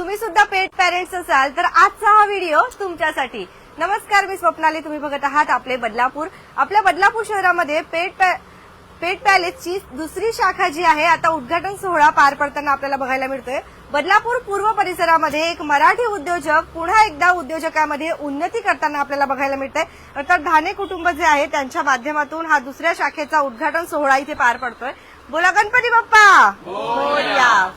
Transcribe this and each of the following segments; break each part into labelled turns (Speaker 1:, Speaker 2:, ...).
Speaker 1: तुम्ही सुद्धा पेट पॅरेंट्स असाल तर आजचा हा व्हिडिओ तुमच्यासाठी. नमस्कार मी स्वप्नाली. तुम्ही बघत आहात आपले बदलापूर. आपल्या बदलापूर शहरामध्ये पेट पॅ- पेट पॅलेसची दुसरी शाखा जी आहे आता उद्घाटन सोहळा पार पडताना आपल्याला बघायला मिळतोय. बदलापूर पूर्व परिसरामध्ये एक मराठी उद्योजक पुन्हा एकदा उद्योजकामध्ये उन्नती करताना आपल्याला बघायला मिळतंय. अर्थात धाने कुटुंब जे आहे त्यांच्या माध्यमातून हा दुसऱ्या शाखेचा उद्घाटन सोहळा इथे पार पडतोय. बोला गणपती बाप्पा! मोरया.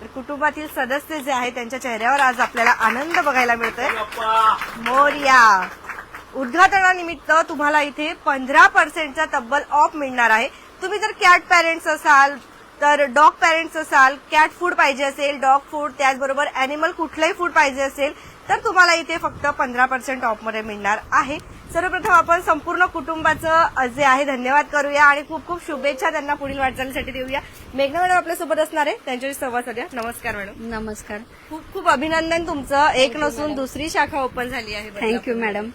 Speaker 1: तर कुटुंबातील सदस्य जे आहेत त्यांच्या चेहऱ्यावर आज आपल्याला आनंद बघायला मिळतोय. मोर्या! उद्घाटनानिमित्त तुम्हाला इथे पंधरा पर्सेंटचा तब्बल ऑफ मिळणार आहे. तुम्ही जर कॅट पॅरेंट्स असाल तर डॉग पॅरेंट्स असाल कॅट फूड पाहिजे असेल डॉग फूड त्याचबरोबर अॅनिमल कुठलंही फूड पाहिजे असेल तर तुम्हाला इथे फक्त पंधरा पर्सेंट ऑफमध्ये मिळणार आहे. सर्वप्रथम आपण संपूर्ण कुटुंबाचं जे आहे धन्यवाद करूया आणि खूप खूप शुभेच्छा त्यांना पुढील वाटचालीसाठी देऊया. मेघना मॅडम आपल्यासोबत असणार आहे. त्यांच्याशी संवाद साधूया. नमस्कार मॅडम.
Speaker 2: नमस्कार.
Speaker 1: खूप खूप अभिनंदन तुमचं. एक नसून दुसरी शाखा ओपन झाली आहे
Speaker 2: थँक्यू मॅडम.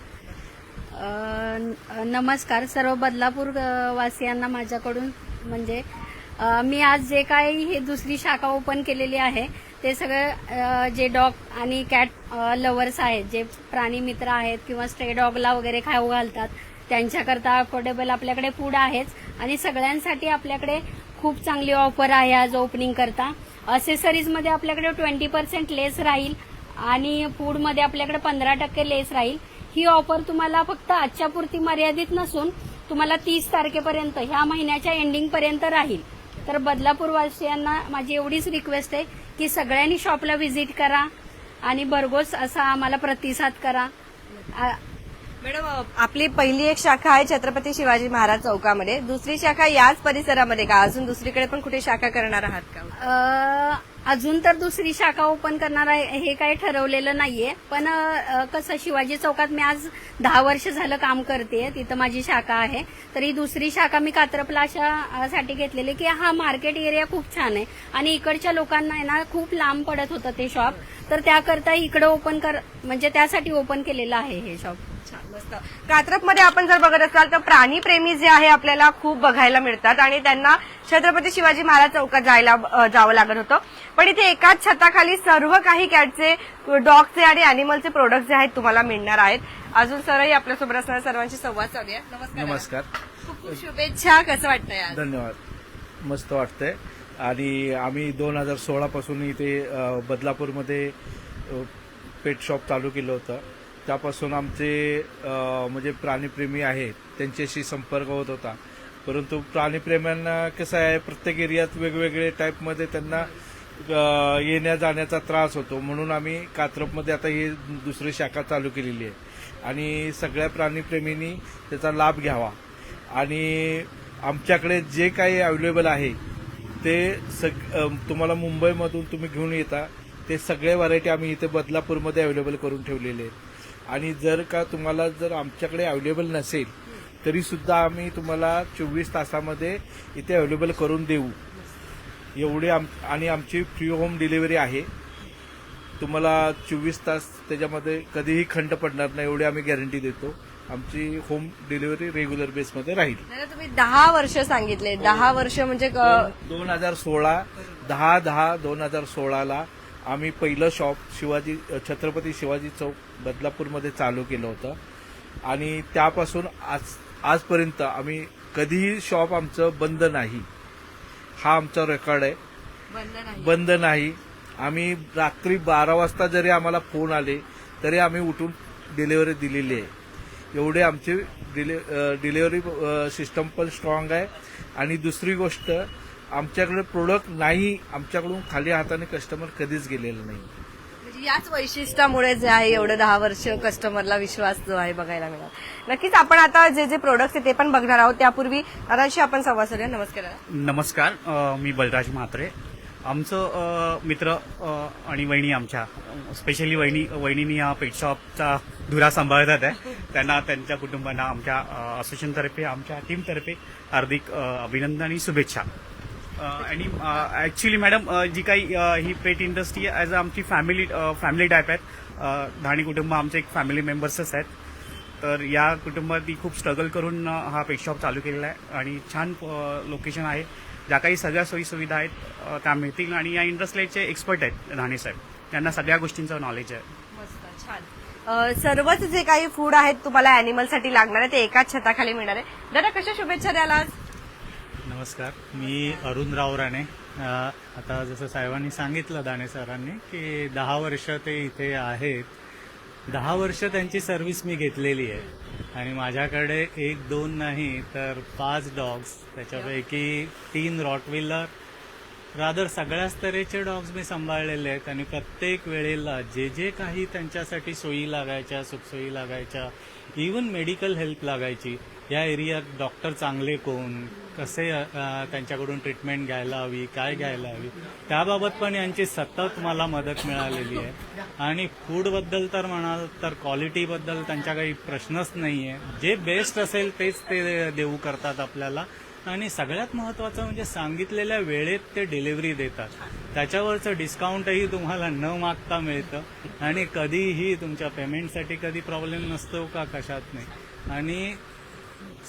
Speaker 2: नमस्कार. सर्व बदलापूर वासियांना माझ्याकडून. म्हणजे मी आज जे काही हे दुसरी शाखा ओपन केलेली आहे ते सगळं जे डॉग आणि कॅट लवर्स आहेत जे प्राणी मित्र आहेत किंवा स्ट्रे डॉगला वगैरे खाऊ घालतात त्यांच्याकरता अफोर्डेबल आपल्याकडे फूड आहेच आणि सगळ्यांसाठी आपल्याकडे खूप चांगली ऑफर आहे आज ओपनिंग करता. असेसरीजमध्ये आपल्याकडे ट्वेंटी पर्सेंट लेस राहील आणि फूडमध्ये आपल्याकडे पंधरा टक्के लेस राहील. ही ऑफर तुम्हाला फक्त आजच्या पुरती मर्यादित नसून तुम्हाला तीस तारखेपर्यंत ह्या महिन्याच्या एंडिंग पर्यंत राहील. तर बदलापूर वासियांना माझी एवढीच रिक्वेस्ट आहे की सगळ्यांनी शॉपला व्हिजिट करा आणि भरघोस असा आम्हाला प्रतिसाद करा.
Speaker 1: मॅडम आपली पहिली एक शाखा आहे छत्रपती शिवाजी महाराज चौकामध्ये. दुसरी शाखा याच परिसरामध्ये का? अजून दुसरीकडे पण कुठे शाखा करणार आहात का?
Speaker 2: अजून तर दुसरी शाखा ओपन करणार आहे हे काही ठरवलेलं नाहीये. पण कसं शिवाजी चौकात मी आज दहा वर्ष झालं काम करते तिथं माझी शाखा आहे. तर ही दुसरी शाखा मी कात्रपला अशा साठी घेतलेली की हा मार्केट एरिया खूप छान आहे. आणि इकडच्या लोकांना आहे ना खूप लांब पडत होतं ते शॉप. तर त्याकरता इकडे ओपन कर म्हणजे त्यासाठी ओपन केलेलं आहे हे शॉप.
Speaker 1: मस्त. कात्रपमध्ये आपण जर बघत असाल तर प्राणी प्रेमी जे आहे आपल्याला खूप बघायला मिळतात आणि त्यांना छत्रपती शिवाजी महाराज चौकात जायला जावं लागत होतं. पण इथे एकाच छताखाली सर्व काही कॅटचे डॉगचे आणि अॅनिमलचे प्रोडक्ट जे आहेत तुम्हाला मिळणार आहेत. अजून सरही आपल्यासोबत असणाऱ्या सर्वांशी संवाद साधूया. नमस्कार.
Speaker 3: नमस्कार.
Speaker 1: खूप खूप शुभेच्छा कसं वाटतंय आज?
Speaker 3: धन्यवाद. मस्त वाटतंय. आणि आम्ही दोन हजार सोळा पासून इथे बदलापूरमध्ये पेट शॉप चालू केलं होतं. त्यापासून आमचे म्हणजे प्राणीप्रेमी आहेत त्यांच्याशी संपर्क होत होता. परंतु प्राणीप्रेम्यांना कसं आहे प्रत्येक एरियात वेगवेगळे टाईपमध्ये त्यांना येण्या जाण्याचा त्रास होतो. म्हणून आम्ही कात्रपमध्ये आता ही दुसरी शाखा चालू केलेली आहे. आणि सगळ्या प्राणीप्रेमींनी त्याचा लाभ घ्यावा. आणि आमच्याकडे जे काही अवेलेबल आहे ते सग तुम्हाला मुंबईमधून तुम्ही घेऊन येता ते सगळे व्हरायटी आम्ही इथे बदलापूरमध्ये अवेलेबल करून ठेवलेले आहेत. आणि जर का तुम्हाला जर आमच्याकडे अवेलेबल नसेल तरी सुद्धा आम्ही तुम्हाला चोवीस तासामध्ये इथे अवेलेबल करून देऊ. एवढे आम आणि आमची फ्री होम डिलिव्हरी आहे. तुम्हाला चोवीस तास त्याच्यामध्ये कधीही खंड पडणार नाही एवढी आम्ही गॅरंटी देतो. आमची होम डिलिव्हरी रेग्युलर बेसमध्ये राहील.
Speaker 1: तुम्ही दहा वर्ष सांगितले. दहा वर्ष म्हणजे
Speaker 3: दोन हजार सोळा दहा दहा दोन हजार सोळाला आम्ही पहिलं शॉप शिवाजी छत्रपती शिवाजी चौक बदलापूरमध्ये चालू केलं होतं. आणि त्यापासून आज आजपर्यंत आम्ही कधीही शॉप आमचं बंद नाही. हा आमचा रेकॉर्ड आहे.
Speaker 1: बंद नाही.
Speaker 3: आम्ही रात्री बारा वाजता जरी आम्हाला फोन आले तरी आम्ही उठून डिलिव्हरी दिलेली आहे. एवढे आमचे डिलिव्हरी सिस्टम पण स्ट्रॉंग आहे. आणि दुसरी गोष्ट आमच्याकडे प्रोडक्ट नाही आमच्याकडून खाली हाताने कस्टमर कधीच गेलेलं नाही.
Speaker 1: म्हणजे याच वैशिष्ट्यामुळे जे आहे एवढं दहा वर्ष कस्टमरला विश्वास जो आहे बघायला मिळाला. नक्कीच आपण आता जे जे प्रोडक्ट आहे ते पण बघणार आहोत. त्यापूर्वी दादांशी आपण संवाद साधूया. नमस्कार.
Speaker 4: नमस्कार. अ, मी बलराज म्हात्रे. आमचं अ, मित्र अ, आणि वहिनी आमच्या स्पेशली वहिनी वहिनीनी या पेट शॉपचा धुरा सांभाळतात आहे. त्यांना त्यांच्या कुटुंबांना आमच्या असोसिएशनतर्फे आमच्या टीमतर्फे हार्दिक अ, अभिनंदन आणि शुभेच्छा. आणि ॲक्च्युली मॅडम जी काही ही पेट इंडस्ट्री ॲज अ आमची फॅमिली फॅमिली टाईप आहेत. धाणी कुटुंब आमचे एक फॅमिली मेंबर्सच आहेत. तर या कुटुंबात खूप स्ट्रगल करून हा पेट शॉप चालू केलेला आहे. आणि छान लोकेशन आहे. ज्या काही सगळ्या सोयीसुविधा आहेत त्या मिळतील. आणि या इंडस्ट्रीचे एक्सपर्ट आहेत धाणे साहेब. त्यांना सगळ्या गोष्टींचं नॉलेज आहे.
Speaker 1: मस्त छान. सर्वच जे काही फूड आहेत तुम्हाला अॅनिमलसाठी लागणार आहे ते एकाच छताखाली मिळणार आहे. दादा कशा शुभेच्छा द्याल आज?
Speaker 5: नमस्कार. मी अरुण राव राणे आता जसं साहेबांनी सांगितलं दाणे सरांनी की दहा वर्ष ते इथे आहेत. दहा वर्ष त्यांची सर्व्हिस मी घेतलेली आहे. आणि माझ्याकडे एक दोन नाही तर पाच डॉग्स त्याच्यापैकी तीन रॉटविलर रादर सगळ्याच तऱ्हेचे डॉग्स मी सांभाळलेले आहेत. आणि प्रत्येक वेळेला जे जे काही त्यांच्यासाठी सोयी लागायच्या सुखसोयी लागायच्या इवन मेडिकल हेल्प लागायची या एरियात डॉक्टर चांगले कोण? कसे त्यांच्याकडून ट्रीटमेंट घ्यायला हवी? काय घ्यायला हवी? त्याबाबत पण यांची सतत मला मदत मिळालेली आहे. आणि फूडबद्दल तर म्हणाल तर क्वालिटीबद्दल त्यांच्या काही प्रश्नच नाही आहे जे बेस्ट असेल तेच ते देऊ करतात आपल्याला. आणि सगळ्यात महत्वाचं म्हणजे सांगितलेल्या वेळेत ते डिलिव्हरी देतात. त्याच्यावरचं डिस्काउंटही तुम्हाला न मागता मिळतं. आणि कधीही तुमच्या पेमेंटसाठी कधी प्रॉब्लेम नसतो का? कशात नाही. आणि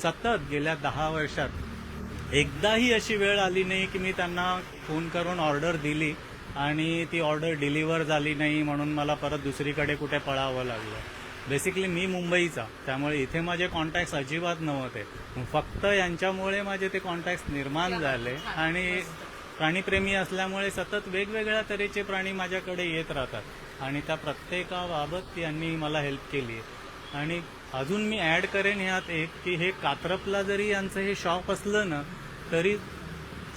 Speaker 5: सतत गेल्या दहा वर्षात. एकदाही अशी वेळ आली नाही की मी त्यांना फोन करून ऑर्डर दिली आणि ती ऑर्डर डिलिव्हर झाली नाही म्हणून मला परत दुसरीकडे कुठे पळावं लागलं. बेसिकली मी मुंबईचा त्यामुळे इथे माझे कॉन्टॅक्ट अजिबात नव्हते. फक्त यांच्यामुळे माझे ते कॉन्टॅक्ट निर्माण झाले आणि प्राणीप्रेमी असल्यामुळे सतत वेगवेगळ्या तऱ्हेचे प्राणी माझ्याकडे येत राहतात आणि त्या प्रत्येकाबाबत यांनी मला हेल्प केली. आणि अजून मी ऍड करेन ह्यात एक की हे कात्रपला जरी यांचं हे शॉप असलं ना तरी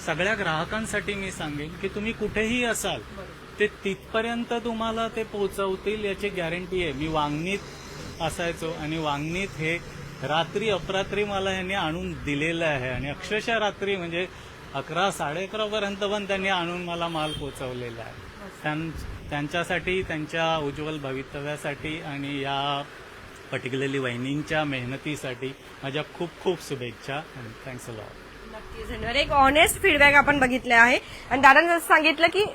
Speaker 5: सगळ्या ग्राहकांसाठी मी सांगेन की तुम्ही कुठेही असाल ते तिथपर्यंत तुम्हाला ते पोहोचवतील याची गॅरंटी आहे. मी वांगणीत असायचो आणि वांगणीत हे रात्री अपरात्री मला यांनी आणून दिलेलं आहे. आणि अक्षरशः रात्री म्हणजे अकरा साडे अकरा पर्यंत पण त्यांनी आणून मला माल पोचवलेला आहे. त्यां- त्यांच्यासाठी त्यांच्या उज्ज्वल भवितव्यासाठी आणि या पर्टिक्युलरली वहिनींच्या मेहनतीसाठी माझ्या खूप खूप शुभेच्छा थँक्स थँक्स लॉट
Speaker 1: नक्कीच धन्यवाद. एक ऑनेस्ट फीडबॅक आपण बघितले आहे. आणि दादांनी जसं सांगितलं की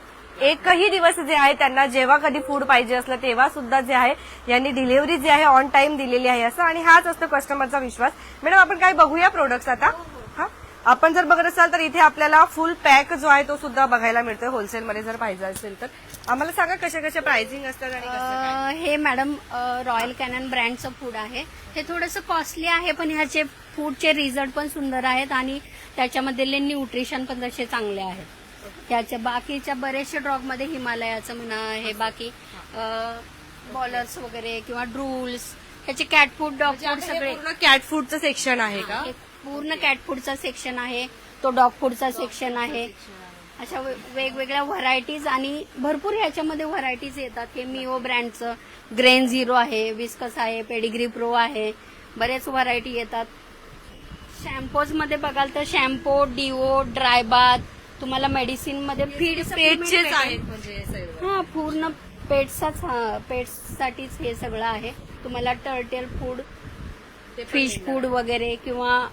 Speaker 1: एकही दिवस जे आहे त्यांना जेव्हा कधी फूड पाहिजे असलं तेव्हा सुद्धा जे आहे यांनी डिलिव्हरी जी आहे ऑन टाइम दिलेली आहे असं. आणि हाच असतो कस्टमरचा विश्वास. मॅडम आपण काय बघूया प्रोडक्ट्स आता? आपण जर बघत असाल तर इथे आपल्याला फुल पॅक जो आहे तो सुद्धा बघायला मिळतोय. होलसेलमध्ये जर पाहिजे असेल तर. आम्हाला सांगा कशा कशा प्राइसिंग असतात आणि कसं काय?
Speaker 2: अ, हे मॅडम रॉयल कॅनन ब्रँडचं फूड आहे. हे थोडंसं कॉस्टली आहे पण ह्याचे फूडचे रिझल्ट पण सुंदर आहेत आणि त्याच्यामधले न्यूट्रिशन पण तसे चांगले आहेत. त्याच्या बाकीच्या बरेचशा ड्रॉगमध्ये हिमालयाचं म्हणा हे बाकी बॉलर्स वगैरे किंवा ड्रूल्स ह्याचे कॅट फूड डॉग फूड सगळे.
Speaker 1: पूर्ण कॅट फूडचं सेक्शन आहे का?
Speaker 2: हे पूर्ण कॅट फूडचा सेक्शन आहे तो डॉग फूडचा सेक्शन आहे. अशा वेगवेगळ्या व्हरायटीज आणि भरपूर ह्याच्यामध्ये व्हरायटीज येतात. हे मिओ ब्रँडचं ग्रेन झिरो आहे विस्कस आहे पेडिग्री प्रो आहे. बरेच व्हरायटी येतात. शॅम्पोजमध्ये बघाल तर शॅम्पो डिओ ड्राय बाथ तुम्हाला मेडिसिनमध्ये फीड
Speaker 1: पेटचेच आहेत. म्हणजे हे.
Speaker 2: हा पूर्ण पेट्सचाच पेट्ससाठीच हे सगळं आहे. तुम्हाला टर्टेल फूड फिश. फूड वगैरे किंवा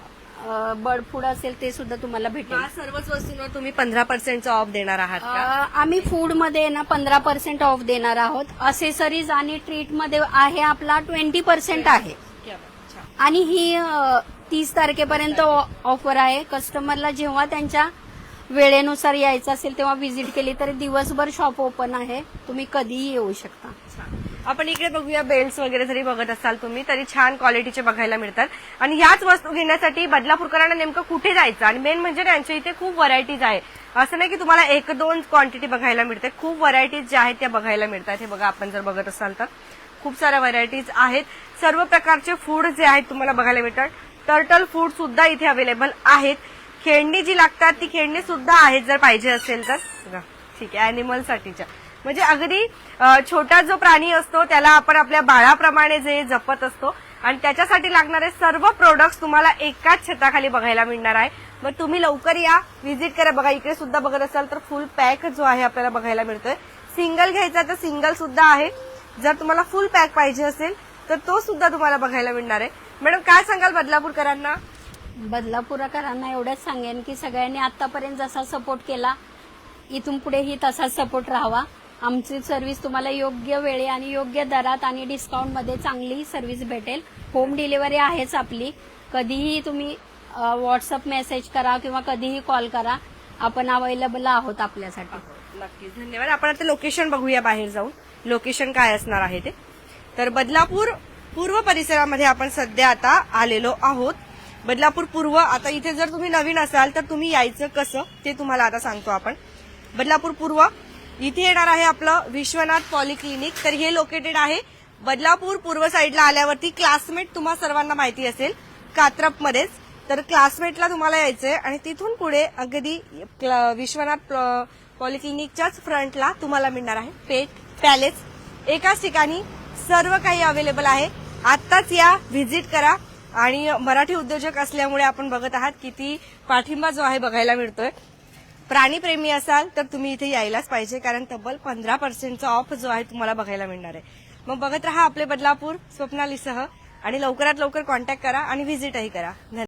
Speaker 2: बर्ड फूड असेल ते सुद्धा तुम्हाला भेटेल.
Speaker 1: या सर्वच वस्तूंवर तुम्ही पंधरा पर्सेंटचा ऑफ देणार आहात का?
Speaker 2: आम्ही फूडमध्ये ना पंधरा पर्सेंट ऑफ देणार आहोत. असेसरीज आणि ट्रीटमध्ये आहे आपला ट्वेंटी पर्सेंट आहे. आणि ही तीस तारखेपर्यंत ऑफर आहे. कस्टमरला जेव्हा त्यांच्या वेळेनुसार यायचं असेल तेव्हा व्हिजिट केली तर दिवसभर शॉप ओपन आहे. तुम्ही कधीही येऊ शकता.
Speaker 1: आपण इकडे बघूया बेल्स वगैरे जरी बघत असाल तुम्ही तरी छान क्वालिटीचे बघायला मिळतात. आणि ह्याच वस्तू घेण्यासाठी बदलापूरकरांना नेमकं कुठे जायचं? आणि मेन म्हणजे त्यांच्या इथे खूप व्हरायटीज आहे. असं नाही की तुम्हाला एक दोन क्वांटिटी बघायला मिळते खूप व्हरायटीज ज्या आहेत त्या बघायला मिळतात. हे बघा आपण जर बघत असाल तर. खूप साऱ्या व्हरायटीज आहेत. सर्व प्रकारचे फूड जे आहेत तुम्हाला बघायला मिळतात. टर्टल फूड सुद्धा इथे अवेलेबल आहेत. खेळणी जी लागतात ती खेळणी सुद्धा आहेत जर पाहिजे असेल तर. ठीक आहे अॅनिमलसाठीच्या म्हणजे अगदी छोटा जो प्राणी असतो त्याला आपण आपल्या बाळाप्रमाणे जे जपत असतो आणि त्याच्यासाठी लागणारे सर्व प्रोडक्ट्स तुम्हाला एकाच छताखाली बघायला मिळणार आहे. मग तुम्ही लवकर या व्हिजिट करा. बघा इकडे सुद्धा बघत असाल तर फुल पॅक जो आहे आपल्याला बघायला मिळतोय. सिंगल घ्यायचा तर सिंगल सुद्धा आहे. जर तुम्हाला फुल पॅक पाहिजे असेल तर तो सुद्धा तुम्हाला बघायला मिळणार आहे. मॅडम काय सांगाल बदलापूरकरांना?
Speaker 2: बदलापूरकरांना एवढंच सांगेन की सगळ्यांनी आतापर्यंत जसा सपोर्ट केला इथून पुढेही तसाच सपोर्ट राहावा. आमची सर्व्हिस तुम्हाला योग्य वेळे आणि योग्य दरात आणि डिस्काउंटमध्ये चांगली सर्व्हिस भेटेल. होम डिलिव्हरी आहेच आपली. कधीही तुम्ही व्हॉट्सअप मेसेज करा किंवा कधीही कॉल करा. आपण अवेलेबल आहोत आपल्यासाठी.
Speaker 1: नक्कीच. धन्यवाद. आपण आता लोकेशन बघूया बाहेर जाऊन. लोकेशन काय असणार आहे ते. तर बदलापूर पूर्व परिसरामध्ये आपण सध्या आता आलेलो आहोत. बदलापूर पूर्व आता इथे जर तुम्ही नवीन असाल तर तुम्ही यायचं कसं ते तुम्हाला आता सांगतो आपण. बदलापूर पूर्व इथे येणार आहे आपलं विश्वनाथ पॉलिक्लिनिक. तर हे लोकेटेड आहे बदलापूर पूर्व साईडला आल्यावरती. क्लासमेट तुम्हाला सर्वांना माहिती असेल कात्रपमध्येच. तर क्लासमेटला तुम्हाला यायचंय आणि तिथून पुढे अगदी क्ल- विश्वनाथ पॉलिक्लिनिकच्याच फ्रंटला तुम्हाला मिळणार आहे पेट पॅलेस एकाच ठिकाणी सर्व काही अवेलेबल आहे. आत्ताच या व्हिजिट करा. आणि मराठी उद्योजक असल्यामुळे आपण बघत आहात किती पाठिंबा जो आहे बघायला मिळतोय. प्राणीप्रेमी असाल तर तुम्ही इथे यायलाच पाहिजे कारण तब्बल पंधरा पर्सेंटचा ऑफ जो आहे तुम्हाला बघायला मिळणार आहे. मग बघत राहा आपले बदलापूर स्वप्नालीसह आणि लवकरात लवकर कॉन्टॅक्ट करा आणि व्हिजिटही करा. धन्यवाद.